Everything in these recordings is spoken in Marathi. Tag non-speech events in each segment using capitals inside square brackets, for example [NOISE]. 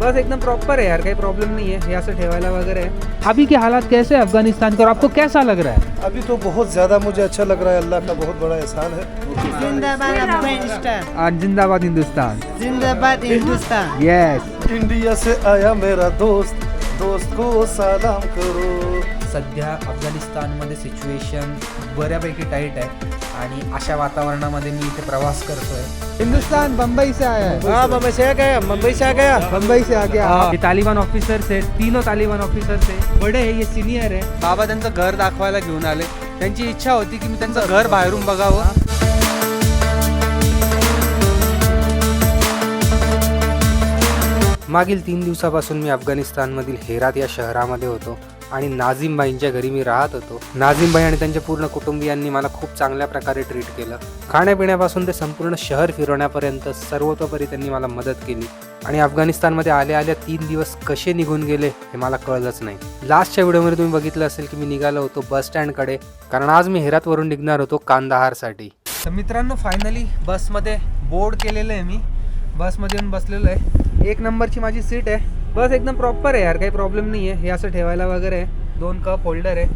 बस एकदम प्रॉपर है यार काही प्रॉब्लम नहीं है हे असं ठेवायला वगैरे है अभी के हालात कैसे है अफगानिस्तान के और आपको कैसा लग रहा है अभी तो बहुत ज़्यादा मुझे अच्छा लग रहा है अल्लाह का बहुत बड़ा एहसान है जिंदाबाद अफगानिस्तान आज जिंदाबाद हिंदुस्तान जिंदाबाद हिंदुस्तान येस इंडिया से आया मेरा दोस्त दोस्त को सलाम करो सध्या अफगाणिस्तानमध्ये सिच्युएशन बऱ्यापैकी टाईट आहे आणि अशा वातावरणामध्ये मी इथे प्रवास करतोय. हिंदुस्तान मुंबई से आया है। हाँ मुंबई से आ गया मुंबई से आ गया। मुंबई से आ गया। ये तालिबान ऑफिसर्स आहेत तीनों तालिबान ऑफिसर्स आहे बडे ये सिनियर आहे बाबा त्यांचं घर दाखवायला घेऊन आले. त्यांची इच्छा होती की मी त्यांचं घर बाहेरून बघावं. मागील तीन दिवसापासून मी अफगाणिस्तानमधील हेरात या शहरामध्ये होतो. आणि नाझीमबाईंच्या घरी मी राहत होतो. नाझीमबाई आणि त्यांच्या पूर्ण कुटुंबियांनी मला खूप चांगल्या प्रकारे ट्रीट केलं. खाण्यापिण्यापासून ते संपूर्ण शहर फिरवण्यापर्यंत सर्वतोपरी त्यांनी मला मदत केली. आणि अफगाणिस्तानमध्ये आल्या आल्या तीन दिवस कसे निघून गेले हे मला कळलंच नाही. लास्टच्या व्हिडिओमध्ये तुम्ही बघितलं असेल की मी निघालो होतो बस स्टँडकडे कारण आज मी हेरातवरून निघणार होतो कांदाहारसाठी. तर मित्रांनो फायनली बसमध्ये बोर्ड केलेलं आहे मी. बसमध्ये येऊन बसलेलो आहे. एक नंबरची माझी सीट आहे. बस एकदम प्रॉपर आहे यार काही प्रॉब्लेम नाही आहे हे असं ठेवायला वगैरे आहे. दोन कप होल्डर आहे.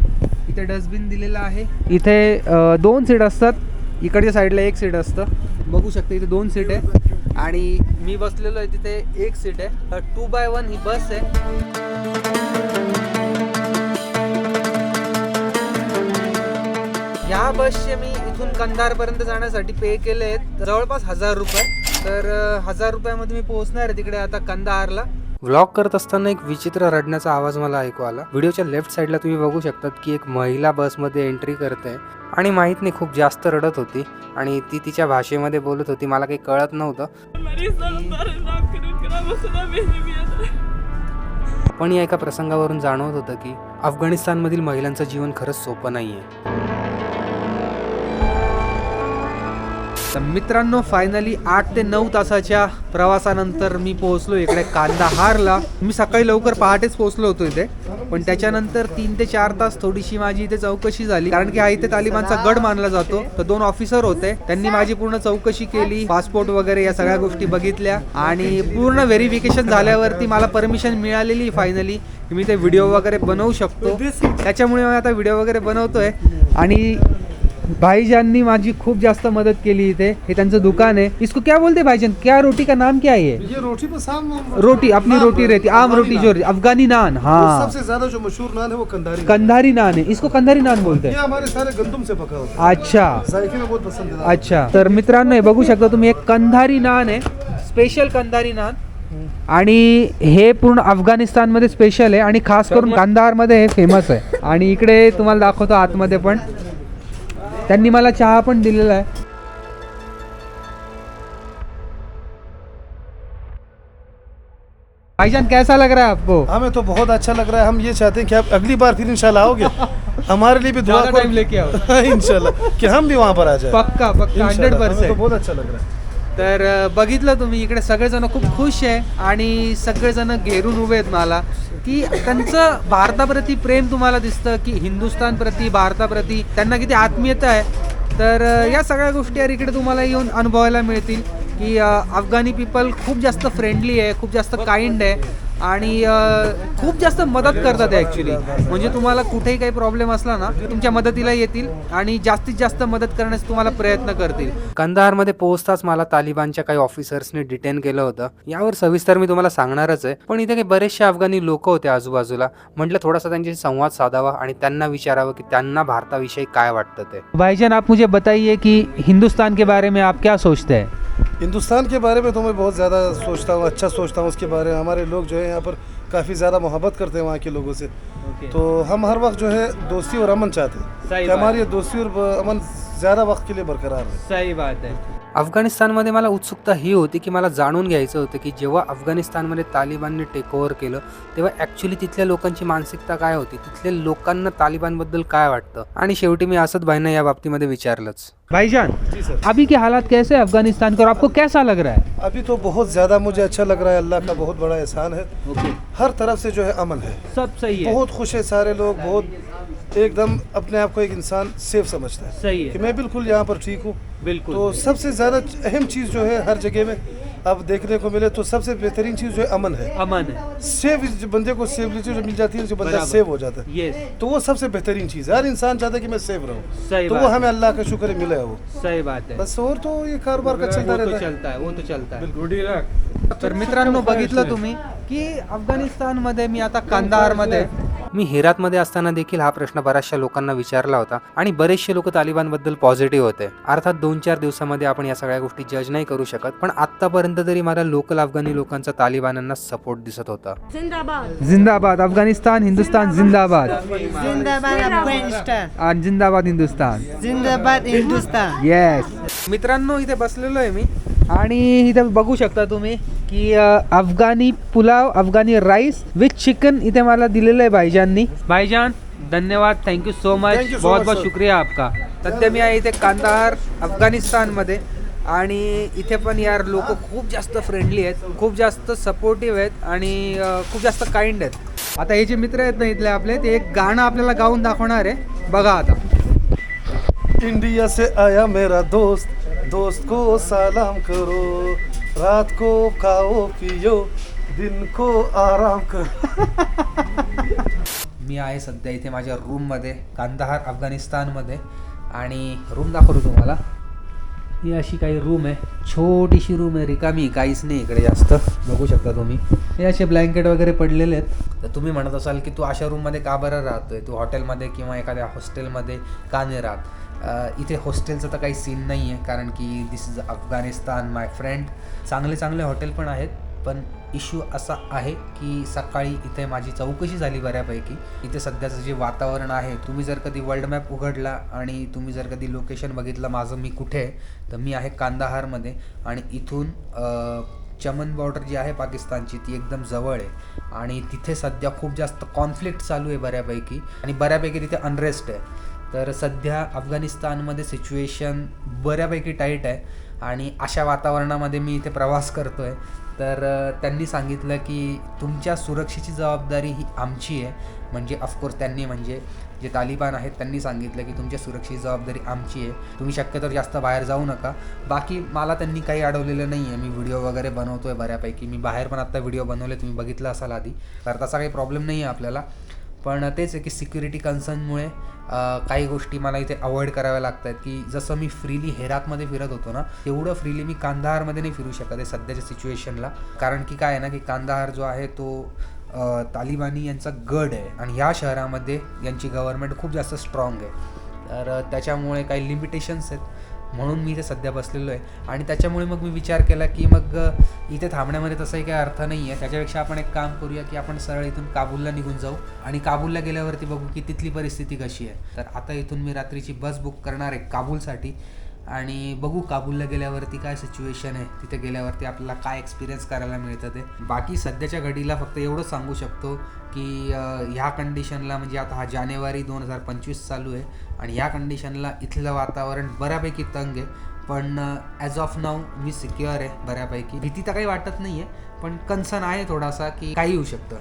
इथे डस्टबिन दिलेलं आहे. इथे दोन सीट असतात. इकडच्या साईडला एक सीट असतं. बघू शकते इथे दोन सीट आहे. आणि मी बसलेलो आहे तिथे एक सीट आहे. टू बाय वन ही बस आहे. या बसचे मी इथून कंधारपर्यंत जाण्यासाठी पे केले आहेत जवळपास हजार रुपये. तर हजार रुपयामध्ये मी पोहोचणार आहे तिकडे आता कंधारला. व्लॉग करत असताना एक विचित्र रडण्याचा आवाज मला ऐकू आला. व्हिडिओच्या लेफ्ट साईडला तुम्ही बघू शकतात की एक महिला बसमध्ये एंट्री करते आणि माहीत नाही खूप जास्त रडत होती आणि ती तिच्या भाषेमध्ये बोलत होती. मला काही कळत नव्हतं. पण या एका प्रसंगावरून जाणवत होतं की अफगाणिस्तानमधील महिलांचं जीवन खरंच सोपं नाही आहे तर मित्रांनो फायनली आठ ते नऊ तासाच्या प्रवासानंतर मी पोहोचलो इकडे कांदाहारला. मी सकाळी लवकर पहाटेच पोहोचलो होतो इथे. पण त्याच्यानंतर तीन ते चार तास थोडीशी माझी इथे चौकशी झाली. कारण की हा इथे तालिबानचा गड मानला जातो. तर दोन ऑफिसर होते. त्यांनी माझी पूर्ण चौकशी केली. पासपोर्ट वगैरे या सगळ्या गोष्टी बघितल्या. आणि पूर्ण व्हेरिफिकेशन झाल्यावरती मला परमिशन मिळालेली फायनली मी ते व्हिडिओ वगैरे बनवू शकतो. त्याच्यामुळे मी आता व्हिडिओ वगैरे बनवतोय. आणि भाईजाननी माझी खूप जास्त मदत केली इथे. हे त्यांचं दुकान आहे. इसको क्या बोलते भाईजान? क्या रोटी का नाम क्या है ये रोटी पर शाम रोटी अपनी रोटी रहती आम रोटी जो अफगानी नान। हाँ। सबसे ज्यादा जो मशहूर नान है वो कंधारी कंधारी नान है। इसको कंधारी नान बोलते हैं। हमारे सारे गंदम से पका होता है। अच्छा। बहुत पसंद है। अच्छा। तर मित्रांनो बघू शकता तुम्ही एक कंधारी नान आहे. स्पेशल कंधारी नान. आणि हे पूर्ण अफगाणिस्तानमध्ये स्पेशल आहे. आणि खास करून कांदाहारमध्ये हे फेमस आहे. आणि इकडे तुम्हाला दाखवतो आतमध्ये पण. त्यांनी मला चहा पण दिलेला आहे. भाईजान कैसा लग रहा है आपको? हमें तो बहुत अच्छा लग रहा है। हम ये चाहते हैं कि आप अगली बार फिर इंशाल्लाह आओगे। [LAUGHS] हमारे लिए भी दुआ ज्यादा टाइम लेके आओ। [LAUGHS] इंशाल्लाह कि हम भी वहाँ पर आ जाए। पक्का पक्का हंड्रेड तो पर्सेंट। बहुत अच्छा लग रहा है। तर अ, बघितलं तुम्ही इकडे सगळेजण खूप खुश आहे आणि सगळेजण घेरून उभे आहेत मला. की त्यांचं भारताप्रती प्रेम तुम्हाला दिसतं की हिंदुस्थानप्रती भारताप्रती त्यांना किती आत्मीयता आहे. तर या सगळ्या गोष्टी यार इकडे तुम्हाला येऊन अनुभवायला मिळतील की अफगाणी पीपल खूप जास्त फ्रेंडली आहे खूप जास्त काइंड आहे. आणि खूप जास्त मदत करतात ॲक्च्युली म्हणजे तुम्हाला कुठेही काही प्रॉब्लेम असला ना तुमच्या मदतीला येतील आणि जास्तीत जास्त मदत करण्याचा तुम्हाला प्रयत्न करतील. कंदाहारमध्ये पोहोचताच मला तालिबानच्या काही ऑफिसर्सने डिटेन केलं होतं. यावर सविस्तर मी तुम्हाला सांगणारच आहे. पण इथे काही बरेचसे अफगाणी लोक होते आजूबाजूला. म्हटलं थोडासा त्यांच्याशी संवाद साधावा आणि त्यांना विचारावं की त्यांना भारताविषयी काय वाटतं ते. भाईजान आप मुझे बताइए कि हिंदुस्तान के बारे में आप क्या सोचते हैं? हिंदुस्तान के बारे में तो मैं बहुत ज़्यादा सोचता हूँ अच्छा सोचता हूँ उसके बारे में हमारे लोग जो है यहाँ पर काफ़ी ज़्यादा मोहब्बत करते हैं वहाँ के लोगों से तो हम हर वक्त जो है दोस्ती और अमन चाहते हैं सही कि बात हमारी ये दोस्ती और ब- अमन ज़्यादा वक्त के लिए बरकरार रहे सही बात है अफगाणिस्तानमध्ये मला उत्सुकता ही होती की मला जाणून घ्यायचं होतं की जेव्हा अफगाणिस्तानमध्ये तालिबानने टेक ओव्हर केलं तेव्हा ॲक्च्युली तिथल्या लोकांची मानसिकता काय होती? तिथल्या लोकांना तालिबानबद्दल काय वाटतं? आणि शेवटी मी असद भाईंना या बाबतीमध्ये विचारलंच. भाईजान जी सर. अभी के हालात कैसे हैं अफगानिस्तान के और आपको कैसा लग रहा है? अभी तो बहुत ज़्यादा मुझे अच्छा लग रहा है। अल्लाह का बहुत बड़ा एहसान है। हर तरफ से जो है अमन है। सब सही है। बहुत खुश है सारे लोग बहुत एकदम अपने आप को एक इंसान सेफ समझता है सही कि है मैं बिल्कुल यहाँ पर ठीक हूँ बिल्कुल तो सबसे ज़्यादा अहम चीज़ जो है हर जगह में अब देखने को मिले तो सबसे बेहतरीन चीज़ जो है अमन है अमन है सेव जो बंदे को सेविलिटी जो मिल जाती है जो बंदा बराबर। सेव हो जाता है यस तो वो सबसे बेहतरीन चीज़ है हर इंसान चाहता है कि मैं सेव रहूँ सही तो बात वो है। हमें अल्लाह का शुक्र है मिला है वो सही बात आहे बस और तो ये कारोबार का चलता वो तो रहता है चलता है वो तो चलता है बिल्कुल तर मित्रांनो बघितलं तुम्ही की अफगाणिस्तानमध्ये मी आता कांदाहारमध्ये मी हेरातमध्ये असताना देखील हा प्रश्न बऱ्याचशा लोकांना विचारला होता आणि बरेचसे लोक तालिबानबद्दल पॉझिटिव्ह होते. अर्थात दोन चार दिवसामध्ये आपण या सगळ्या गोष्टी जज नाही करू शकत पण आतापर्यंत तरी मला लोकल अफगाणी लोकांचा तालिबानांना सपोर्ट दिसत होता. जिंदाबाद. जिंदाबाद अफगाणिस्तान हिंदुस्तान जिंदाबाद. जिंदाबाद अफगाणिस्तान. आणि जिंदाबाद हिंदुस्तान. जिंदाबाद हिंदुस्तान. येस मित्रांनो इथे बसलेलो आहे मी. आणि इथे बघू शकता तुम्ही की Afghani pulao Afghani rice with chicken इथे मला दिलेलं आहे भाईजाननी भाईजान धन्यवाद. थँक्यू सो मच so बहुत बहुत. शुक्रिया आपका. सध्या मी आहे इथे कांदाहार अफगाणिस्तानमध्ये. आणि इथे पण यार लोक खूप जास्त फ्रेंडली आहेत खूप जास्त सपोर्टिव्ह आहेत आणि खूप जास्त काइंड आहेत. आता हे जे मित्र आहेत ना इथले आपले ते एक गाणं आपल्याला गाऊन दाखवणार आहे. बघा आता. इंडिया से आया मेरा दोस्त दोस्त को सलाम करो रात को खाओ पियो दिन को आराम करो। [LAUGHS] मी आहे सध्या इथे माझ्या रूममध्ये कांदाहार अफगाणिस्तानमध्ये. आणि रूम दाखवतो तुम्हाला. ही अशी काही रूम आहे. छोटीशी रूम आहे रिकामी काहीच नाही इकडे जास्त. बघू शकता तुम्ही. हे असे ब्लँकेट वगैरे पडलेले आहेत. तर तुम्ही म्हणत असाल की तू अशा रूममध्ये का बरं राहतोय? तू हॉटेलमध्ये किंवा एखाद्या हॉस्टेलमध्ये का नाही राहत? इथे हॉस्टेलचं तर काही सीन नाही आहे कारण की this is Afghanistan my friend चांगले चांगले हॉटेल पण आहेत पण इश्यू असा आहे की सकाळी इथे माझी चौकशी झाली बऱ्यापैकी. इथे सध्याचं जे वातावरण आहे तुम्ही जर कधी वर्ल्ड मॅप उघडला आणि तुम्ही जर कधी लोकेशन बघितलं माझं मी कुठे आहे तर मी आहे कांदाहारमध्ये आणि इथून चमन बॉर्डर जी आहे पाकिस्तानची ती एकदम जवळ आहे. आणि तिथे सध्या खूप जास्त कॉन्फ्लिक्ट चालू आहे बऱ्यापैकी आणि बऱ्यापैकी तिथे अनरेस्ट आहे. तर सध्या अफगाणिस्तानमध्ये सिच्युएशन बऱ्यापैकी टाईट आहे आणि अशा वातावरणामध्ये मी इथे प्रवास करतो आहे तर त्यांनी सांगितलं की तुमच्या सुरक्षेची जबाबदारी ही आमची आहे. म्हणजे ऑफकोर्स त्यांनी म्हणजे जे तालिबान आहेत त्यांनी सांगितलं की तुमच्या सुरक्षेची जबाबदारी आमची आहे. तुम्ही शक्यतो जास्त बाहेर जाऊ नका. बाकी मला त्यांनी काही अडवलेलं नाही आहे. मी व्हिडिओ वगैरे बनवतो आहे बऱ्यापैकी. मी बाहेर पण आत्ता व्हिडिओ बनवले. तुम्ही बघितलं असाल आधी. तर तसा काही प्रॉब्लेम नाही आहे आपल्याला. पण तेच आहे की सिक्युरिटी कन्सर्नमुळे काही गोष्टी मला इथे अवॉइड कराव्या लागत आहेत की जसं मी फ्रीली हेरातमध्ये फिरत होतो ना तेवढं फ्रीली मी कांदाहारमध्ये नाही फिरू शकत आहे सध्याच्या सिच्युएशनला कारण की काय आहे ना की कांदाहार जो आहे तो तालिबानी यांचा गड आहे आणि ह्या शहरामध्ये यांची गव्हर्नमेंट खूप जास्त स्ट्रॉंग आहे. तर त्याच्यामुळे काही लिमिटेशन्स आहेत. म्हणून मी इथे सध्या बसलेलो आहे. आणि त्याच्यामुळे मग मी विचार केला की मग इथे थांबण्यामध्ये तसाही काही अर्थ नाही आहे त्याच्यापेक्षा आपण एक काम करूया की आपण सरळ इथून काबूलला निघून जाऊ. आणि काबूलला गेल्यावरती बघू की तिथली परिस्थिती कशी आहे. तर आता इथून मी रात्रीची बस बुक करणार आहे काबूलसाठी. आणि बघू काबूलला गेल्यावरती काय सिच्युएशन आहे. तिथे गेल्यावरती आपल्याला काय एक्सपिरियन्स करायला मिळतं ते. बाकी सध्याच्या घडीला फक्त एवढंच सांगू शकतो की ह्या कंडिशनला म्हणजे आता हा जानेवारी दोन हजार पंचवीस चालू आहे आणि ह्या कंडिशनला इथलं वातावरण बऱ्यापैकी तंग आहे. पण ॲज ऑफ नाऊ मी सिक्युअर आहे बऱ्यापैकी. भीती तर काही वाटत नाही आहे पण कन्सर्न आहे थोडासा की काही होऊ शकतं.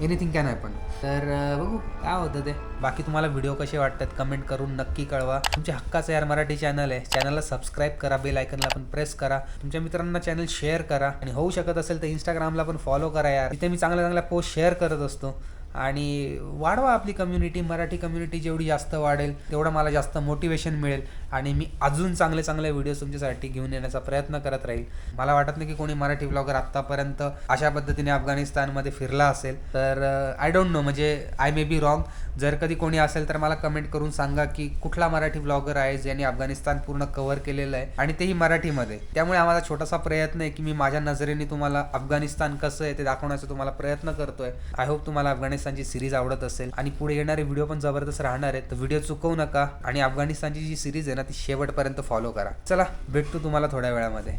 एनिथिंग कॅन हॅपन तर बघू काय होतं ते. बाकी तुम्हाला व्हिडिओ कसे वाटतात कमेंट करून नक्की कळवा. तुमच्या हक्काचं यार मराठी चॅनल आहे. चॅनलला सबस्क्राईब करा बेल आयकनला पण प्रेस करा. तुमच्या मित्रांना चॅनल शेअर करा. आणि होऊ शकत असेल तर इंस्टाग्रामला पण फॉलो करा यार. तिथे मी चांगल्या चांगल्या पोस्ट शेअर करत असतो. आणि वाढवा आपली कम्युनिटी मराठी कम्युनिटी जेवढी जास्त वाढेल तेवढं मला जास्त मोटिवेशन मिळेल. आणि मी अजून चांगले चांगले व्हिडिओज तुमच्यासाठी घेऊन येण्याचा प्रयत्न करत राहील. मला वाटत नाही की कोणी मराठी ब्लॉगर आत्तापर्यंत अशा पद्धतीने अफगाणिस्तानमध्ये फिरला असेल. तर आय डोंट नो म्हणजे आय मे बी रॉंग जर कधी कोणी असेल तर मला कमेंट करून सांगा की कुठला मराठी ब्लॉगर आहे ज्यांनी अफगाणिस्तान पूर्ण कव्हर केलेलं आहे आणि तेही मराठीमध्ये. त्यामुळे आम्हाला छोटासा प्रयत्न आहे की मी माझ्या नजरेने तुम्हाला अफगाणिस्तान कसं आहे ते दाखवण्याचा तुम्हाला प्रयत्न करतोय. आय होप तुम्हाला अफगाणिस्तानची सिरीज आवडत असेल. आणि पुढे येणारे व्हिडिओ पण जबरदस्त राहणार आहेत. तर व्हिडिओ चुकवू नका. आणि अफगाणिस्तानची जी सिरीज आहे ना ती शेवटपर्यंत फॉलो करा. चला भेटतो तुम्हाला थोड्या वेळामध्ये.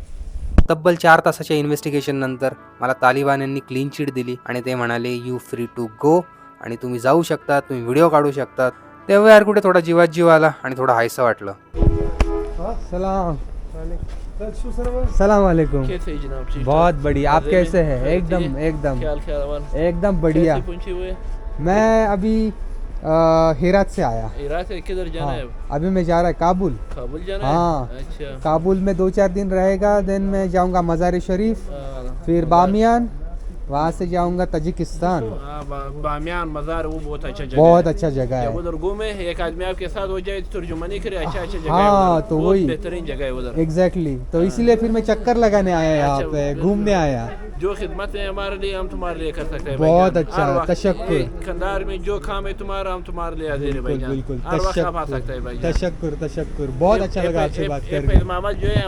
तब्बल चार तासाच्या इन्व्हेस्टिगेशन नंतर मला तालिबान यांनी क्लीन चिट दिली आणि ते म्हणाले यू फ्री टू गो आणि तुम्ही जाऊ शकता तुम्ही व्हिडिओ काढू शकता. तेव्हा यार कुठे थोडा जीवात जीव आला आणि थोडं हायसं वाटलं. सलाम. सलाम वालेकुम कैसे हैं जनाब? ठीक बहुत बढ़िया। आप? कैसे हैं? एकदम? एकदम। एकदम बढ़िया। मैं अभी अ, हेरात से आया इराक से किधर जाना हाँ, है अभी मैं जा रहा है काबुल काबुल जाना हाँ। है अच्छा काबुल में दो चार दिन रहेगा देन मैं जाऊंगा मज़ार शरीफ आ, फिर बामियान वहाँ से जाऊंगा ताजिकिस्तान हाँ, बा- बामियान मज़ार वो बहुत अच्छा जगह बहुत है अच्छा जगह जब है उधर घूमे एक आदमी आपके साथ हो जाए तर्जुमानी करे अच्छा अच्छा जगह हाँ, है उधर। तो बहुत वही। बेहतरीन जगह है उधर एग्जैक्टली तो इसीलिए फिर मैं चक्कर लगाने आया यहाँ अच्छा, पे बिल्कुल। घूमने आया जो खिदमत है हमारे लिए हम तुम्हारे लिए कर सकते हैं बहुत भाईजान। अच्छा, हर वक्त तशक्कुर। ये कंधार में जो काम है तुम्हारा हम तुम्हारे लिए हाजिर है बिल्कुल भाईजान बिल्कुल हर वक्त आप आ सकते हैं भाईजान तशक्कुर तशक्कुर बहुत अच्छा लगा आपसे बात करके फैज मोहम्मद जो है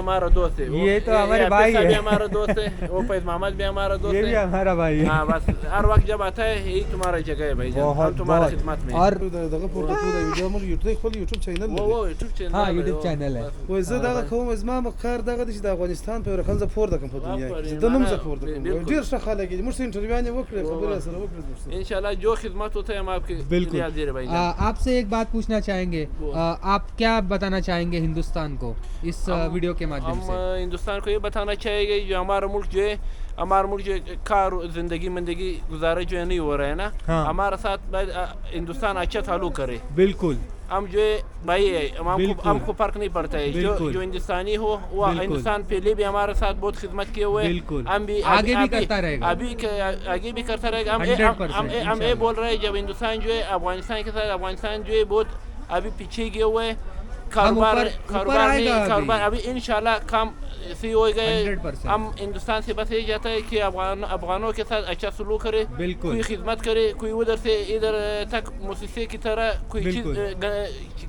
हमारा दोस्त है वो- ये तो हमारे ये भाई अब्दुल साहब भी है। हमारा दोस्त है वो फैज मोहम्मद भी हमारा दोस्त ये भी है हमारा भाई है हाँ बस हर वक्त जब आता है यही तुम्हारा जगह है भाईजान हम बहुत तुम्हारा बहुत खिदमत में और دغه پورته کوم ویډیو موږ یوټیوب خپل یوټیوب چینل वो वो यूट्यूब चैनल हाँ है, यूट्यूब वो- चैनल है बस। وای زه دغه کوم زما مقر دغه د افغانستان په رقم زه پورته کوم په دنیا کې آفرین، زه نوم معنا زه پورته کوم بالکل. ډیر ښه خلک دي موږ سره انټرویو وکړه خبره سره وکړه موږ इंशाल्लाह जो खिदमत होता है हम आपके बिल्कुल लिए हाजिर है भाईजान आ, आपसे एक बात पूछना चाहेंगे आ, आप क्या बताना चाहेंगे हिंदुस्तान को इस आ, हम- वीडियो के माध्यम हम से अ, हिंदुस्तान को ये बताना चाहेंगे जो हमारा मुल्क जो है हमारा मुल्क जो है, कार जिंदगी मंदगी गुजारा जो है नहीं हो रहा है ना हाँ। हमारा साथ भाई, अ, हिंदुस्तान अच्छा ताल्लुक करे बिल्कुल हम जो है भाई है हम हमको बिल्कुल। हमको फर्क नहीं पड़ता है जो बिल्कुल। जो हिंदुस्तानी हो वो बिल्कुल। हिंदुस्तान पहले भी हमारे साथ बहुत खिदमत किए हुए हैं। बिल्कुल। हम भी आगे भी करता रहेगा। अभी क- आगे भी करता रहेगा हम हम- 100% हम हम ये इंशाल्लाह। बोल रहे हैं जब हिंदुस्तान जो कारोबार कारोबार नहीं। कारोबार अभी इंशाल्लाह काम सही हो गए 100% हम हिंदुस्तान से बस यही चाहता है कि अफगान अफगानों के साथ अच्छा सलूक करे बिल्कुल। कोई खिदमत करे कोई उधर से इधर तक मुसीसे की तरह कोई चीज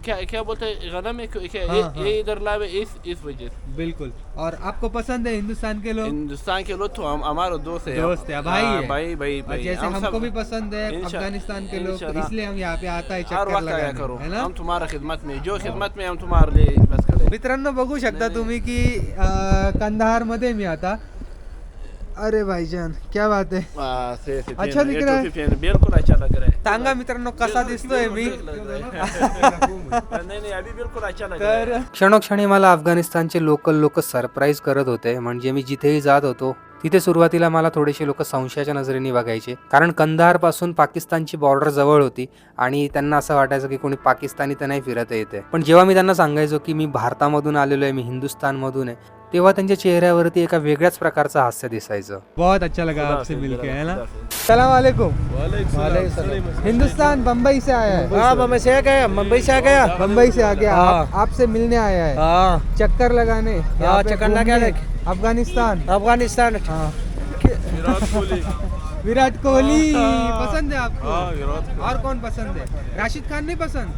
क्या क्या बोलते हैं? गनम है क्या हाँ, ये हाँ। ये इधर लावे इस इस वजह से। बिल्कुल। और आपको पसंद है हिंदुस्तान के लोग? हिंदुस्तान के लोग तो हम हमारा दोस्त है। दोस्त है, भाई हाँ। भाई भाई भाई। जैसे हम हमको भी पसंद है अफगानिस्तान के लोग। इसलिए हम यहाँ पे आता है चक्कर आया करो। है ना? हम तुम्हारा खिदमत में जो खिदमत में लिए बस करें मित्रांनो बघू शकता तुम्ही की कंधारमध्ये मी आता. अरे भाईजान क्या बात है हाँ, से अच्छा दिख रहा है। बिल्कुल अच्छा लग रहा है. सांगा मित्रांनो कसा दिसतोय मी. [LAUGHS] नहीं नहीं अभी बिल्कुल अच्छा लग रहा है. तर क्षणोक्षणी मला अफगाणिस्तानचे लोकल लोक सरप्राईज करत होते. म्हणजे मी जिथेही जात होतो तिथे सुरुवातीला मला थोडेसे लोक संशयाच्या नजरेने बघायचे. कारण कंधारपासून पाकिस्तानची बॉर्डर जवळ होती आणि त्यांना असं वाटायचं की कोणी पाकिस्तानी तर नाही फिरत येते पण जेव्हा मी त्यांना सांगायचो की मी भारतामधून आलेलो आहे मी हिंदुस्थानमधून आहे तेव्हा त्यांच्या चेहऱ्यावरती एका वेगळ्याच प्रकारचं हास्य दिसायचं. बहुत अच्छा लगा आपसे मिलके है ना? सलाम वालेकुम. हिंदुस्तान बम्बई से आया है. हाँ बम्बई से आ गया मुंबई से आ गया। बम्बई से आ गया। आप, आपसे मिलने आया है। हाँ। चक्कर लगाने। चक्कर लगा अफगानिस्तान अफगानिस्तान हाँ. विराट कोहली. पसंद है आपको और कौन पसंद है? राशिद खान नहीं पसंद?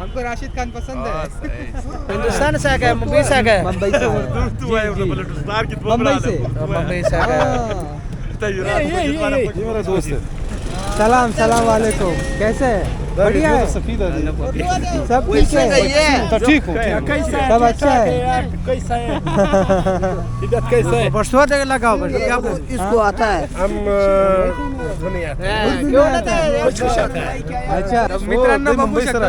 हमको राशिद खान पसंद है। हिंदुस्तान से आ गया मुंबई से आ गया। मुंबई से। मुंबई से। मुंबई से हाँ। मेरा दोस्त है। सलाम सलाम वालेकुम। कैसे है? बढ़िया है? सफीद है सब ठीक है? तो ठीक हो? सब अच्छा है? परसों [LAUGHS] तक लगाओ इसको आता है। क्यों है अच्छा मित्रांनो बघू शकता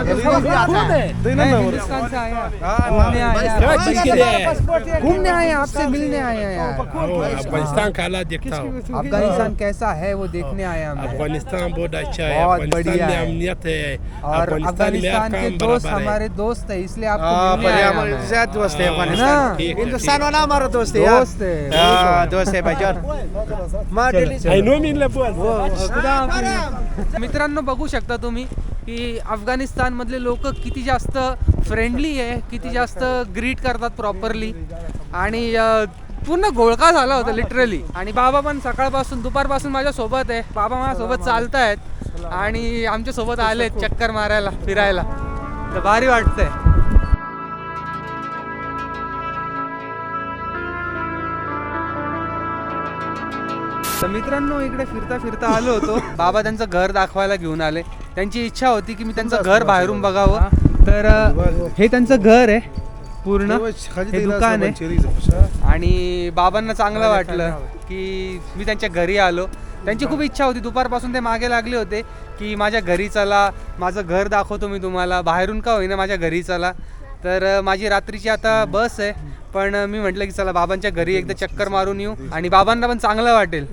घूमने आए आपसे मिलने आए हैं यार अफगानिस्तान का हालात देखता हूँ अफगानिस्तान कैसा है वो देखने आया मैं अफगानिस्तान बहुत अच्छा है बहुत बढ़िया में है। अमनियत है और अफगानिस्तान के दोस्त है। हमारे दोस्त है इसलिए आपको मैं। दोस्त है है ना है, हिंदुस्तान वाला हमारा दोस्त है दोस्त है हाँ, दोस्त है भाईजान माँ दिल्ली ठीक है। I know me in मित्रांनो बघू शकता तुम्ही की अफगाणिस्तानमधले लोक किती जास्त फ्रेंडली आहे किती जास्त ग्रीट करतात प्रॉपरली आणि पूर्ण घोळका झाला होता लिटरली आणि बाबा पण सकाळपासून दुपारपासून माझ्या सोबत आहे. बाबा माझ्यासोबत चालतायत. आणि आमच्यासोबत आलेत चक्कर मारायला फिरायला. तर भारी वाटतंय. तर मित्रांनो इकडे फिरता फिरता आलो होतो. [LAUGHS] बाबा त्यांचं घर दाखवायला घेऊन आले. त्यांची इच्छा होती की मी त्यांचं घर बाहेरून बघावं. तर हे त्यांचं घर आहे पूर्ण. हे दुकान आहे. आणि बाबांना चांगलं वाटलं. की मी त्यांच्या घरी आलो. त्यांची खूप इच्छा होती. दुपारपासून ते मागे लागले होते की माझ्या घरी चला माझं घर दाखवतो मी तुम्हाला. बाहेरून का होईना माझ्या घरी चला. तर माझी रात्रीची आता बस आहे पण मी म्हटलं की चला बाबांच्या घरी एकदा चक्कर मारून येऊ आणि बाबांना पण चांगलं वाटेल.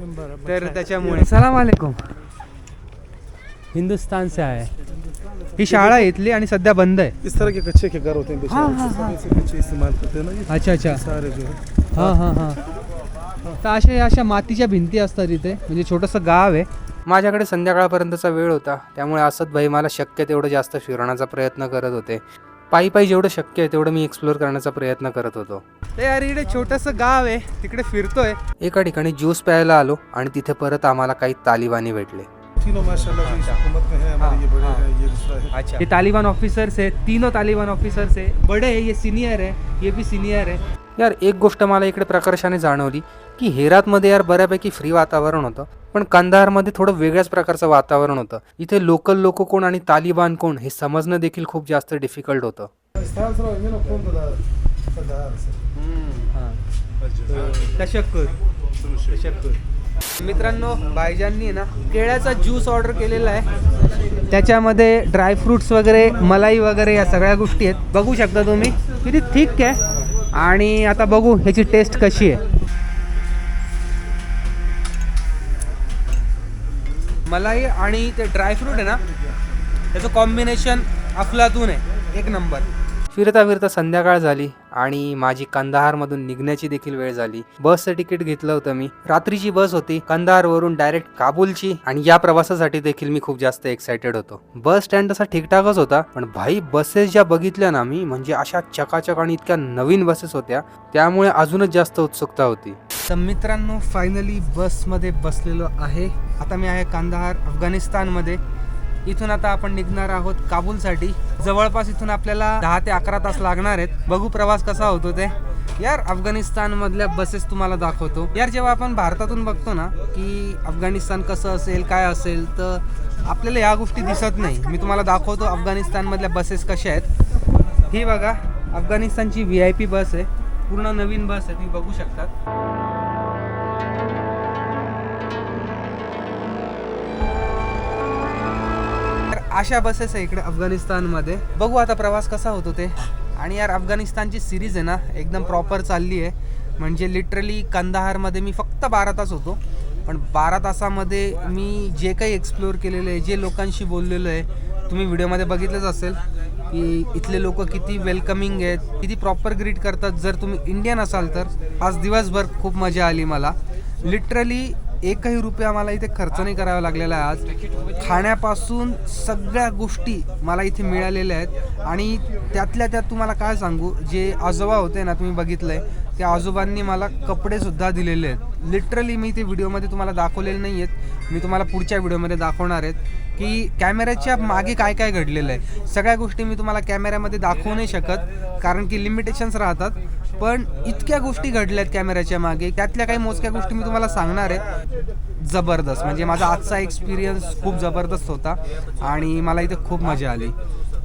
तर त्याच्यामुळे. सलाम वालेकुम हिंदुस्तान से आए. हैं शाळा आहे इथली आणि सध्या बंद आहे. इस तरह के कच्चे के घर होते हैं हाँ, बेचारे. हाँ, ऐसे सब ऐसे कच्चे इस्तेमाल करते हैं ना ये अच्छा अच्छा. सारे जो है। हां हां हां. तर अशा अशा मातीच्या भिंती असतात इथे म्हणजे छोटंसं गाव आहे. माझ्याकडे संध्याकाळपर्यंतचा वेळ होता त्यामुळे असत भाई मला शक्य तेवढं जास्त फिरवण्याचा प्रयत्न करत होते. पायी पायी जेवढं शक्य आहे तेवढं मी एक्सप्लोअर करण्याचा प्रयत्न करत होतो. ते यार इकडे छोटंसं गाव आहे. तिकडे फिरतोय. एका ठिकाणी ज्यूस प्यायला आलो आणि तिथे परत आम्हाला काही तालिबानी भेटले. तीनों माशाल्लाह जो इस हुकूमत में है हमारे ये बड़े हैं ये दूसरा है। अच्छा ये तालिबान ऑफिसर्स है तीनों तालिबान ऑफिसर्स है. बड़े है ये सीनियर है ये भी सीनियर है. यार एक गोष्ट मला इकडे प्रकर्षाने जाणवली की हेरातमध्ये यार बऱ्यापैकी फ्री वातावरण होतं पण कंदाहारमध्ये थोडं वेगळ्याच प्रकारचं वातावरण होतं. इथे लोकल लोक कोण आणि तालिबान कोण हे समजणं देखील खूप जास्त डिफिकल्ट होतं. मित्रांनो बायजांनी ना केळ्याचा ज्यूस ऑर्डर केलेला आहे. त्याच्यामध्ये ड्रायफ्रुट्स वगैरे मलाई वगैरे या सगळ्या गोष्टी आहेत. बघू शकता तुम्ही किती थिक आहे. आणि आता बघू ह्याची टेस्ट कशी आहे. मलाई आणि ते ड्रायफ्रूट आहे ना त्याचं कॉम्बिनेशन अफलातून आहे. एक नंबर. फिरता फिरता संध्याकाळ झाली आणि माझी कंदाहारमधून निघण्याची देखील वेळ झाली. बसचं तिकीट घेतलं होतं मी. रात्रीची बस होती. कंदाहारवरून डायरेक्ट काबूलची आणि या प्रवासासाठी देखील मी खूप जास्त एक्सायटेड होतो. बस स्टँड तसा ठीकठाकच होता पण भाई बसेस ज्या बघितल्या ना मी म्हणजे अशा चकाचक आणि इतक्या नवीन बसेस होत्या त्यामुळे अजूनच जास्त उत्सुकता होती. तर मित्रांनो फायनली बसमध्ये बसलेलो आहे. आता मी आहे कांदाहार अफगाणिस्तानमध्ये. इथून आता आपण निघणार आहोत काबूलसाठी. जवळपास इथून आपल्याला दहा ते अकरा तास लागणार आहेत. बघू प्रवास कसा होतो ते. यार अफगाणिस्तानमधल्या बसेस तुम्हाला दाखवतो. यार जेव्हा आपण भारतातून बघतो ना की अफगाणिस्तान कसं असेल काय असेल तर आपल्याला या गोष्टी दिसत नाही. मी तुम्हाला दाखवतो अफगाणिस्तानमधल्या बसेस कशा आहेत. ही बघा अफगाणिस्तानची व्ही आय पी बस आहे. पूर्ण नवीन बस आहे तुम्ही बघू शकतात. अशा बसेस आहे इकडे अफगाणिस्तानमध्ये. बघू आता प्रवास कसा होतो ते. आणि यार अफगाणिस्तानची सिरीज आहे ना एकदम प्रॉपर चालली आहे. म्हणजे लिटरली कंदाहारमध्ये मी फक्त बारा तास होतो. पण बारा तासामध्ये मी जे काही एक्सप्लोअर केलेलं आहे जे लोकांशी बोललेलो आहे तुम्ही व्हिडिओमध्ये बघितलंच असेल की इथले लोक किती वेलकमिंग आहेत किती प्रॉपर ग्रीट करतात. जर तुम्ही इंडियन असाल तर आज दिवसभर खूप मजा आली मला. लिटरली एकही रुपया मला इथे खर्च नाही करावा लागलेला आहे आज. खाण्यापासून सगळ्या गोष्टी मला इथे मिळालेल्या आहेत. आणि त्यातल्या त्यात तुम्हाला काय सांगू जे आजोबा होते ना तुम्ही बघितलंय त्या आजोबांनी मला कपडेसुद्धा दिलेले आहेत. लिटरली मी ते व्हिडिओमध्ये तुम्हाला दाखवलेले नाही आहेत मी तुम्हाला पुढच्या व्हिडिओमध्ये दाखवणार आहेत. की कॅमेऱ्याच्या मागे काय काय घडलेलं आहे. सगळ्या गोष्टी मी तुम्हाला कॅमेऱ्यामध्ये दाखवू नाही शकत कारण की लिमिटेशन्स राहतात. पण इतक्या गोष्टी घडल्या आहेत कॅमेऱ्याच्या मागे त्यातल्या काही मोजक्या गोष्टी मी तुम्हाला सांगणार आहे. जबरदस्त. म्हणजे माझा आजचा एक्सपिरियन्स खूप जबरदस्त होता आणि मला इथे खूप मजा आली.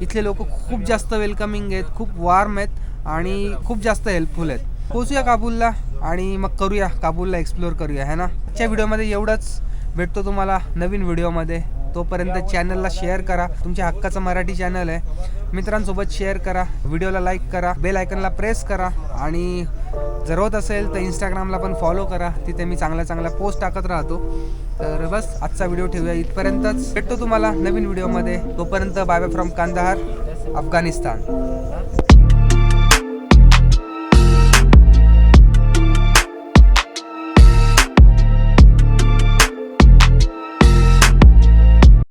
इथले लोक खूप जास्त वेलकमिंग आहेत खूप वॉर्म आहेत आणि खूप जास्त हेल्पफुल आहेत. पोचूया काबूलला आणि मग करूया काबूलला एक्सप्लोअर करूया है ना? आजच्या व्हिडिओमध्ये एवढंच. भेटतो तुम्हाला नवीन व्हिडिओमध्ये तोपर्यंत चॅनलला शेअर करा. तुमच्या हक्काचं मराठी चॅनल आहे. मित्रांसोबत शेअर करा. व्हिडिओला लाईक करा. बेल आयकनला प्रेस करा. आणि जर होत असेल तर इंस्टाग्रामला पण फॉलो करा. तिथे मी चांगल्या चांगल्या पोस्ट टाकत राहतो. तर बस आजचा व्हिडिओ ठेवूया इथपर्यंतच. भेटतो तुम्हाला नवीन व्हिडिओमध्ये तोपर्यंत bye bye from Kandahar Afghanistan